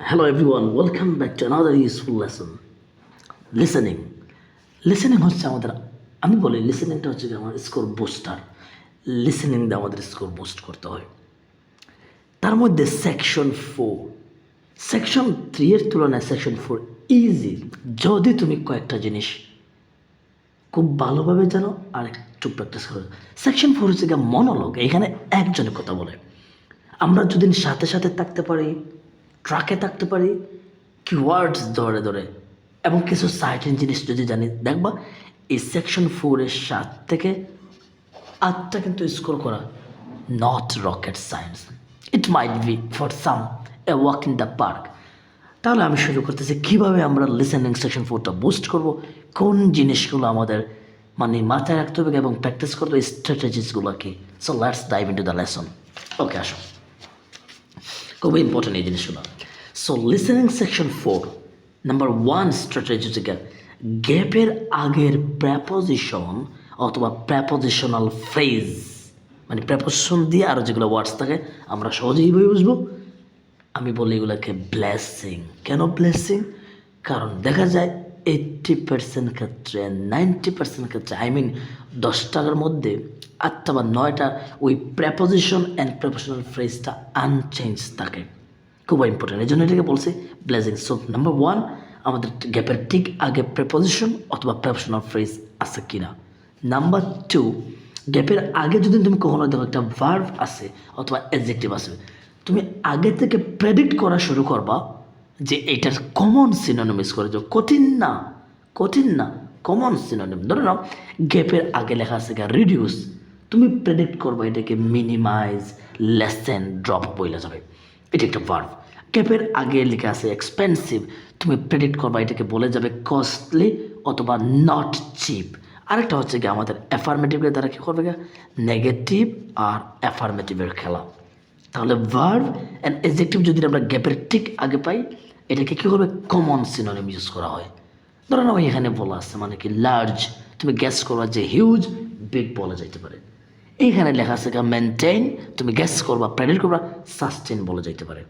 Hello everyone, welcome back to another useful lesson. Listening. Listening হচ্ছে আমাদের আমি বলি লিসেনিংটা হচ্ছে আমার স্কোর বুস্টার লিসেনিং দিয়ে আমাদের স্কোর বুস্ট করতে হয়। তার মধ্যে সেকশন ফোর সেকশন থ্রি এর তুলনায় সেকশন ফোর ইজি যদি তুমি কয়েকটা জিনিস খুব ভালোভাবে জানো আর একটু প্র্যাকটিস করো। সেকশন ফোর হচ্ছে গিয়ে মনোলগ এখানে একজনে কথা বলে। আমরা যদি সাথে সাথে থাকতে পারি ট্রাকে থাকতে পারি কিওয়ার্ডস ধরে ধরে, এবং কিছু সার্টেন জিনিস যদি জানি, দেখবা এই সেকশন ফোরের সাত থেকে আটটা কিন্তু স্কোর করা not rocket science it might be for some a walk in the park তাহলে আমি শুরু করতেছি, কীভাবে আমরা লিসেনিং সেকশন ফোরটা বুস্ট করব, কোন জিনিসগুলো আমাদের মানে মাথায় রাখতে হবে এবং প্র্যাকটিস করতে হবে স্ট্র্যাটেজিসগুলো কি? So let's dive into the lesson okay আসো। খুবই ইম্পর্টেন্ট এই জিনিসগুলো। So listening section four number one strategy থেকে গ্যাপের আগের প্র্যাপোজিশন অথবা প্র্যাপোজিশনাল ফ্রেজ মানে প্র্যাপোজিশন দিয়ে আরও যেগুলো ওয়ার্ডস থাকে, আমরা সহজেই এইভাবে বুঝব। আমি বলি এগুলোকে ব্লেসিং কেন ব্লেসিং কারণ দেখা যায় এইট্টি পার্সেন্ট ক্ষেত্রে নাইনটি পার্সেন্ট ক্ষেত্রে আই মিন দশ টাকার মধ্যে আটটা বা নয়টা ওই প্রেপোজিশন অ্যান্ড প্রেপোজিশনাল ফ্রেজটা আনচেঞ্জ থাকে। খুব ইম্পর্টেন্ট এই জন্য এটাকে বলছে ব্লেজিং সো নাম্বার ওয়ান আমাদের গ্যাপের ঠিক আগে প্রেপোজিশন অথবা প্রেপোজিশনাল ফ্রেজ আছে কিনা। নাম্বার টু গ্যাপের আগে যদি তুমি কখনো দেখো একটা ভার্ভ আছে অথবা অ্যাডজেক্টিভ আছে, তুমি আগে থেকে প্রেডিক্ট করা শুরু করবা যে এটার কমন সিনোনিমিস করে যাও কঠিন না কঠিন না কমন সিনোনিম ধরে নাও গ্যাপের আগে লেখা আছে গা রিডিউস তুমি প্রেডিক্ট করবা এটাকে মিনিমাইজ লেসেন ড্রপ বইলে যাবে। এটা একটা ভার্ভ গ্যাপের আগে লেখা আছে এক্সপেন্সিভ তুমি প্রেডিক্ট করবা এটাকে বলে যাবে কস্টলি অথবা নট চিপ আরেকটা হচ্ছে কি আমাদের অ্যাফার্মেটিভের দ্বারা কী করবে নেগেটিভ আর অ্যাফার্মেটিভের খেলা। তাহলে ভার্ভ অ্যান্ড এজেক্টিভ যদি আমরা গ্যাপের ঠিক আগে পাই, এটাকে কী করবে? কমন সিনোনিম ইউজ করা হয়। ধরো না এখানে বলা আছে মানে কি লার্জ তুমি গ্যাস করবা যে হিউজ বিগ বলা যাইতে পারে। এইখানে লেখা আছে মেনটেন তুমি গ্যাস করবা প্রেডিক্ট করবা সাস্টেন বলা যাইতে পারে।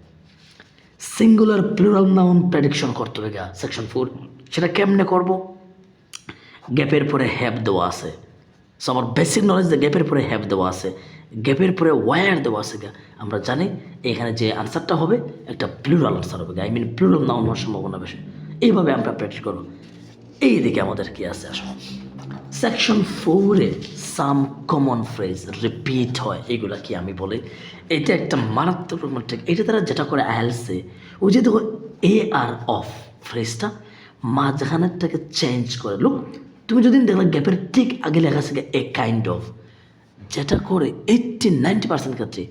সিঙ্গুলার প্লুরাল নাউন প্রেডিকশন করতে হবে গা সেকশন ফোর সেটা কেমনে করব? গ্যাপের পরে হ্যাপ দেওয়া আছে। সো আমার বেসিক নলেজ গ্যাপের পরে হ্যাপ দেওয়া আছে। গ্যাপের পরে ওয়ার দেওয়া আছে গা। আমরা জানি এখানে যে আনসারটা হবে, একটা প্লুরাল আনসার হবে গা। আই মিন প্লুরাল নাউন হওয়ার সম্ভাবনা বেশি। এইভাবে আমরা প্র্যাকটিস করব। এই দিকে আমাদের কি আছে আসলে সেকশন ফোরে সাম কমন ফ্রেজ রিপিট হয়, এগুলা কি আমি বলি? এটা একটা মারাত্মক রকমের ঠিক এটা তারা যেটা করে আইএলসে ওই যে দেখো এ আর অফ ফ্রেজটা মাঝখানেরটাকে চেঞ্জ করে। লোক, তুমি যদি দেখলে গ্যাপের ঠিক আগে লেখা আছে এ কাইন্ড অফ যেটা করে এইটটি নাইনটি পার্সেন্ট ক্ষেত্রে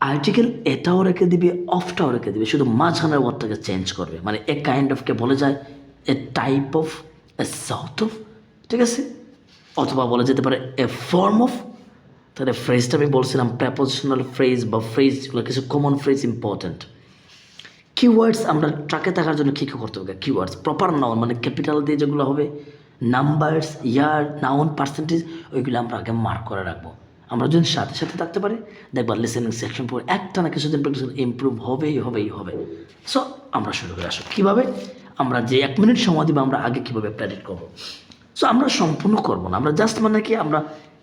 আর্টিকেল এটাও রেখে দিবে অফটাও রেখে দিবে, শুধু মাঝখানের ওয়ার্ডটাকে চেঞ্জ করবে। মানে এ কাইন্ড অফকে বলে যায় a type of a sort of ঠিক আছে? অথবা বলা যেতে পারে এ ফর্ম অফ তাহলে ফ্রেজটা আমি বলছিলাম প্রেপোজিশনাল ফ্রেজ বা ফ্রেজ এগুলো কিছু কমন ফ্রেজ ইম্পর্ট্যান্ট কিওয়ার্ডস আমরা ট্রাকে থাকার জন্য কী কী করতে হবে? কিওয়ার্ডস প্রপার নাউন মানে ক্যাপিটাল দিয়ে যেগুলো হবে নাম্বারস ইয়ার নাউন পার্সেন্টেজ ওইগুলো আমরা আগে মার্ক করে রাখব। আমরা যদি সাথে সাথে থাকতে পারি দেখবার লিসেনিং সেকশন পর একটা না কিছুদিন প্র্যাকটিস ইম্প্রুভ হবেই হবেই, হবে। সো আমরা শুরু করে আসো। কীভাবে? আমরা যে এক মিনিট সময় দিব, আমরা আগে কীভাবে প্রেডিক্ট করব? সো আমরা সম্পূর্ণ করব না। আমরা জাস্ট মানে কি, আমরা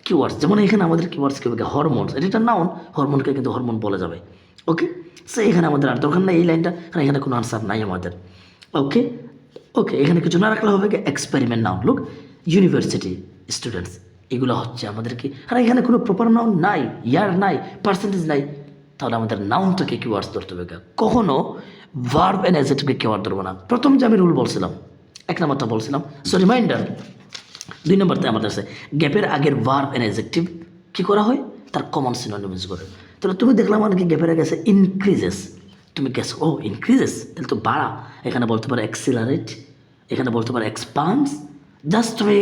কিওয়ার্ডস যেমন এখানে আমাদের কিওয়ার্ডস কীভাবে হরমোনস এটা একটা নাউন হরমোনকে কিন্তু হরমোন বলা যাবে। ওকে সে এখানে আমাদের আর দরকার নাই এই লাইনটা, কারণ এখানে কোনো আনসার নাই আমাদের। ওকে ওকে এখানে কিছু না রাখলে হবে কি? Experiment noun look university students এগুলো হচ্ছে আমাদের কি? আর এখানে কোনো প্রপার নাউন নাই ইয়ার নাই পার্সেন্টেজ নাই। তাহলে আমাদের নাউনটাকে কিওয়ার্ডস ধরতে হবে কখনো ভার্ব অ্যান্ড অ্যাজেটিভকে কিওয়ার্ড ধরবো না। প্রথম যে আমি রুল বলছিলাম, এক নম্বরটা বলছিলাম। সো রিমাইন্ডার দুই নম্বরতে আমাদের আছে, গ্যাপের আগের ভার্ব অ্যান্ড অ্যাজেক্টিভ কী করা হয়? তার কমন সিনোনিম ইউজ করে। তাহলে তুমি দেখলাম মানে কি গ্যাপের আগে আছে ইনক্রিজেস তুমি গেছো ও ইনক্রিজেস তাহলে তো বাড়া। এখানে বলতে পারো অ্যাক্সিলারেট এখানে বলতে পারো এক্সপান্স জাস্ট তুমি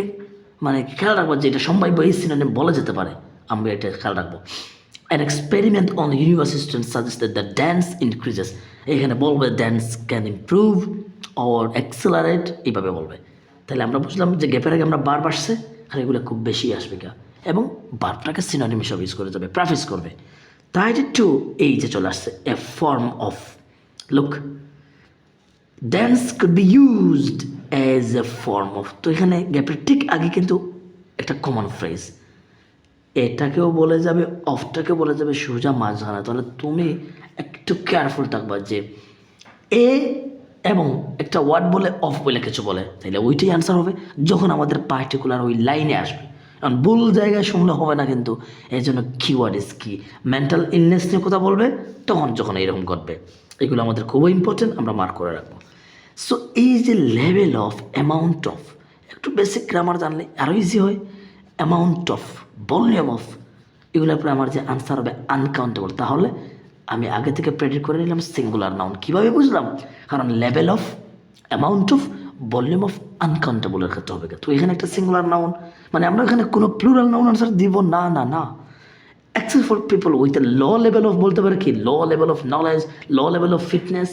মানে খেয়াল রাখব যে এটা সম্ভাব্য এই সিনোনিম বলা যেতে পারে। আমরা এটা খেয়াল রাখব। An experiment on university student suggested the dance increases এখানে বলবে dance can improve or accelerate এইভাবে বলবে। তাহলে আমরা বুঝলাম যে গ্যাপের আগে আমরা বার বাসছে আর এগুলো খুব বেশি আসবে গা। এবং বারটাকে সিনোনিম হিসাবে ইউজ করে যাবে প্রাফিস করবে। তাই টু এই যে চলে আসছে a form of look dance could be used as a form of তো এখানে গ্যাপের ঠিক আগে কিন্তু একটা কমন ফ্রেজ এটাকেও বলে যাবে অফটাকেও বলে যাবে সোজা মাঝখানে। তাহলে তুমি একটু কেয়ারফুল থাকবা যে এ এবং একটা ওয়ার্ড বলে অফ বলে কিছু বলে, তাইলে ওইটাই অ্যান্সার হবে যখন আমাদের পার্টিকুলার ওই লাইনে আসবে। কারণ ভুল জায়গায় শুনলে হবে না কিন্তু এই জন্য কিওয়ার্ড ইস কি মেন্টাল ইলনেস নিয়ে কথা বলবে, তখন যখন এরকম ঘটবে। এগুলো আমাদের খুবই ইম্পর্টেন্ট আমরা মার্ক করে রাখব। সো এই যে লেভেল অফ অ্যামাউন্ট অফ একটু বেসিক গ্রামার জানলে আরও ইজি হয়। অ্যামাউন্ট অফ ভলিউম অফ এগুলোর পরে আমার যে আনসার হবে আনকাউন্টেবল তাহলে আমি আগে থেকে প্রেডিক্ট করে নিলাম সিঙ্গুলার নাউন কীভাবে বুঝলাম? কারণ level of amount of volume of আনকাউন্টেবলের ক্ষেত্রে হবে। তো এখানে একটা সিঙ্গুলার নাউন মানে আমরা এখানে কোনো প্লুরাল নাউন আনসার দিব? না না না। Access for people with a low level of বলতে পারে কি? Low level of knowledge low level of fitness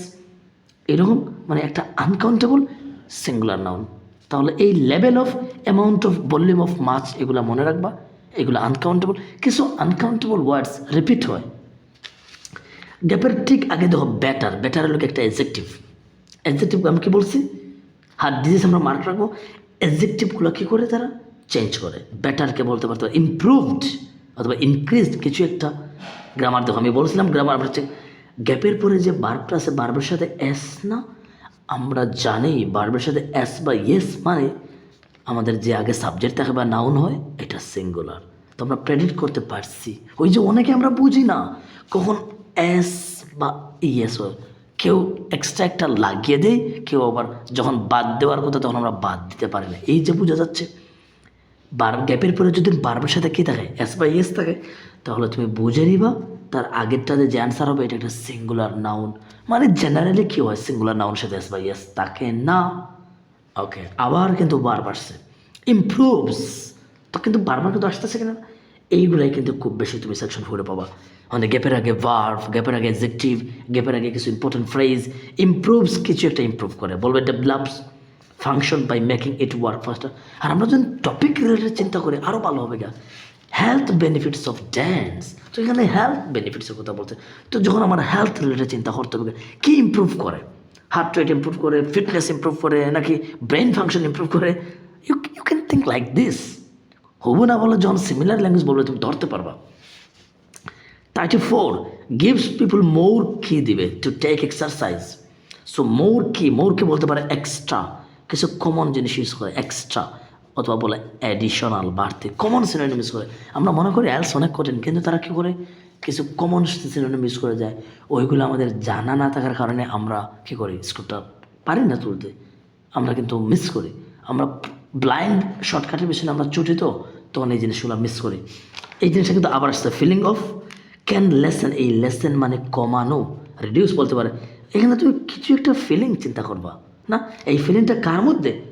এরকম মানে একটা আনকাউন্টেবল সিঙ্গুলার নাউন তাহলে এই level of amount of volume of মাছ এগুলো মনে রাখবা। এগুলো আনকাউন্টেবল কিছু আনকাউন্টেবল ওয়ার্ডস রিপিট হয়। গ্যাপের ঠিক আগে দেখো ব্যাটার ব্যাটার হলো একটা এজেক্টিভ এজেক্টিভ আমি কি বলছি? হার্ট ডিজিজ আমরা মার্ক রাখব। এজেক্টিভগুলো কী করে তারা? চেঞ্জ করে। ব্যাটারকে বলতে পারতো ইমপ্রুভড অথবা ইনক্রিজড কিছু একটা। গ্রামার দেখো, আমি বলছিলাম গ্রামার হচ্ছে গ্যাপের পরে যে বার্বটা আছে বার্বের সাথে এস না, আমরা জানি বার্বের সাথে এস বা ইয়েস মানে আমাদের যে আগে সাবজেক্ট থাকে বা নাউন হয়, এটা সিঙ্গুলার তো আমরা প্রেডিক্ট করতে পারছি। ওই যে অনেকে আমরা বুঝি না। কখন এস বা ইয়েস হয় কেউ এক্সট্রা একটা লাগিয়ে দেয়, কেউ আবার যখন বাদ দেওয়ার কথা তখন আমরা বাদ দিতে পারি না। এই যে বোঝা যাচ্ছে বার গ্যাপের পরে যদি বারবার সাথে কী থাকে এস বা ইয়েস থাকে, তাহলে তুমি বুঝে নিবা, তার আগেরটাতে যে অ্যান্সার হবে, এটা একটা সিঙ্গুলার নাউন মানে জেনারেলি কী হয় সিঙ্গুলার নাউন সাথে এস বা ইয়েস তাকে না। ওকে আবার কিন্তু বারবার আসছে। ইমপ্রুভস তো কিন্তু বারবার কিন্তু আসতেছে কিনা? এইগুলাই কিন্তু খুব বেশি তুমি সেকশন ফোরে পাবা। মানে গ্যাপের আগে ভার্ভ গ্যাপের আগে এক্সেকটিভ গ্যাপের আগে কিছু ইম্পর্টেন্ট ফ্রেজ ইমপ্রুভস কিছু একটা ইমপ্রুভ করে। বলবে develops function by making it work faster আর আমরা যদি টপিক রিলেটেড চিন্তা করি আরও ভালো হবে গা। হেলথ বেনিফিটস অফ ড্যান্স তো এখানে হেলথ বেনিফিটসের কথা বলছে। তো যখন আমার হেলথ রিলেটেড চিন্তা করতে হবে কী ইমপ্রুভ করে? হার্ট রেট ইমপ্রুভ করে ফিটনেস ইমপ্রুভ করে, নাকি ব্রেন ফাংশন ইমপ্রুভ করে? You you can think like this হবু না বলে যখন সিমিলার ল্যাঙ্গুয়েজ বলবে, তুমি ধরতে পারবা। Thirty four gives people more কি দিবে to take exercise so more কি মোর কি বলতে পারে এক্সট্রা কিছু কমন জিনিস ইউজ করে এক্সট্রা অথবা বলে অ্যাডিশনাল বাড়তি। কমন সিনোনিম ইউজ করে। আমরা মনে করি অ্যালস অনেক কঠিন, কিন্তু তারা কী করে? কিছু কমন সিনোনিম ইউজ করে যায়। ওইগুলো আমাদের জানা না থাকার কারণে আমরা কী করি? স্কোরটা পারি না তুলতে। আমরা কিন্তু মিস করি। আমরা ব্লাইন্ড শর্টকাটের পিছনে আমরা ছুটি তো তখন এই জিনিসগুলো মিস করি। এই জিনিসটা কিন্তু আবার আসছে ফিলিং অফ ক্যান লেসেন এই লেসেন মানে কমানো রিডিউস বলতে পারে। এখানে তুমি কিছু একটা ফিলিং চিন্তা করবা না? এই ফিলিংটা কার মধ্যে?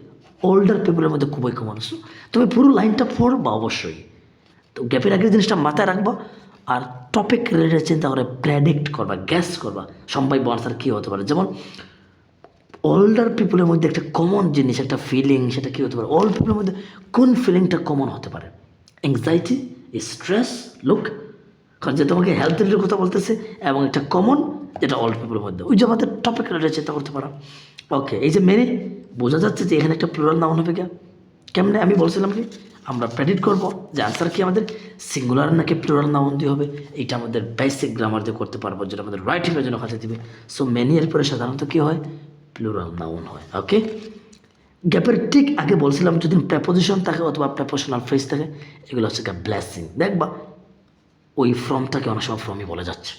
ওল্ডার পিপলের মধ্যে খুবই কমন So, তুমি পুরো লাইনটা পড়বা অবশ্যই। তো গ্যাপের আগের জিনিসটা মাথায় রাখবা আর টপিক রিলেটেড চিন্তা করে প্রেডিক্ট করবা গ্যাস করবা। সম্ভাব্য আনসার কী হতে পারে? যেমন ওল্ডার পিপলের মধ্যে একটা কমন জিনিস, একটা ফিলিং সেটা কী হতে পারে? ওল্ড পিপলের মধ্যে কোন ফিলিংটা কমন হতে পারে? অ্যাংজাইটি স্ট্রেস লুক কারণ যে তোমাকে হেলথ রিলেটেড কথা বলতেছে, এবং একটা কমন যেটা ওল্ড পিপলের মধ্যে। ওই যে আমাদের টপিক রিলেটেড চিন্তা করতে পারো। ওকে এই যে মেনে, বোঝা যাচ্ছে যে এখানে একটা প্লুরাল নাউন হবে কেন কেমনে? আমি বলছিলাম কি? আমরা প্রেডিক্ট করব যে আনসার কি আমাদের? সিঙ্গুলার নাকি প্লুরাল নাউন দিয়ে হবে? এইটা আমাদের বেসিক গ্রামার দিয়ে করতে পারব, যেটা আমাদের রাইটিংয়ের জন্য কাছে দিবে। সো মেনি এর পরে সাধারণত কী হয়? প্লুরাল নাউন হয় ওকে গ্যাপের ঠিক আগে বলছিলাম যদি প্রেপোজিশন থাকে অথবা প্রেপোশনাল ফ্রেজ থাকে, এগুলো হচ্ছে গ্যাপ ব্লেসিং দেখবা, ওই ফর্মটাকে অনেক সময় ফর্মই বলে যাচ্ছে।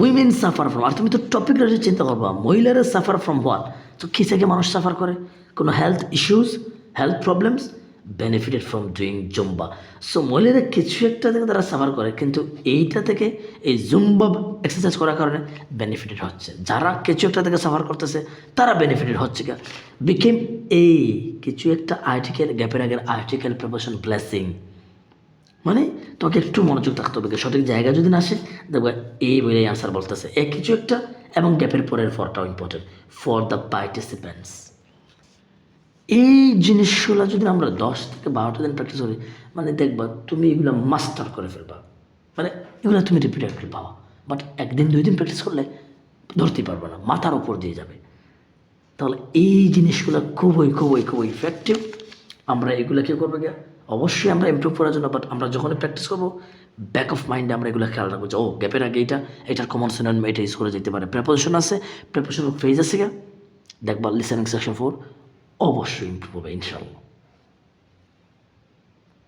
উইমেন সাফার ফ্রম আর তুমি তো টপিক রয়েছে চিন্তা করবা, মহিলারা সাফার ফ্রম হোয়াট তো কী থেকে মানুষ সাফার করে? কোনো health issues health problems benefited from doing zumba so মহিলারা কিছু একটা থেকে তারা সাফার করে, কিন্তু এইটা থেকে এই জুম্বা এক্সারসাইজ করার কারণে বেনিফিটেড হচ্ছে। যারা কিছু একটা থেকে সাফার করতেছে, তারা বেনিফিটেড হচ্ছে কে বিকেম এই কিছু একটা আর্টিকেল গ্যাপের আগের আর্টিকেল প্রপোশন ব্লেসিং মানে তোমাকে একটু মনোযোগ থাকতে হবে সঠিক জায়গা যদি না আসে, দেখবে এই বলে আনসার বলতেছে। এক কিছু একটা এবং গ্যাপের পরের ফরটাও ইম্পর্টেন্ট ফর দ্য পার্টিসিপেন্টস এই জিনিসগুলো যদি আমরা দশ থেকে বারোটা দিন প্র্যাকটিস করি মানে দেখবা তুমি এগুলো মাস্টার করে ফেলবা। মানে এগুলো তুমি রিপিটেডলি পাওয়া বাট একদিন, দুই দিন প্র্যাকটিস করলে ধরতেই পারবে না, মাথার ওপর দিয়ে যাবে। তাহলে এই জিনিসগুলো খুবই খুবই খুবই ইফেক্টিভ আমরা এগুলো কী করব গিয়া? অবশ্যই আমরা ইমপ্রুভ করার জন্য বাট আমরা যখনই প্র্যাকটিস করব ব্যাক অফ মাইন্ডে আমরা এগুলো খেয়াল রাখব যে, ও গ্যাপের আগে এটা, এটার কমন সিনোনিম এটা ইউজ করে যেতে পারে। প্রেপোজিশন আছে প্রেপোজিশন ফেজ আছে গা দেখবা লিসেনিং সেকশন ফোর অবশ্যই ইমপ্রুভ হবে ইনশাল্লাহ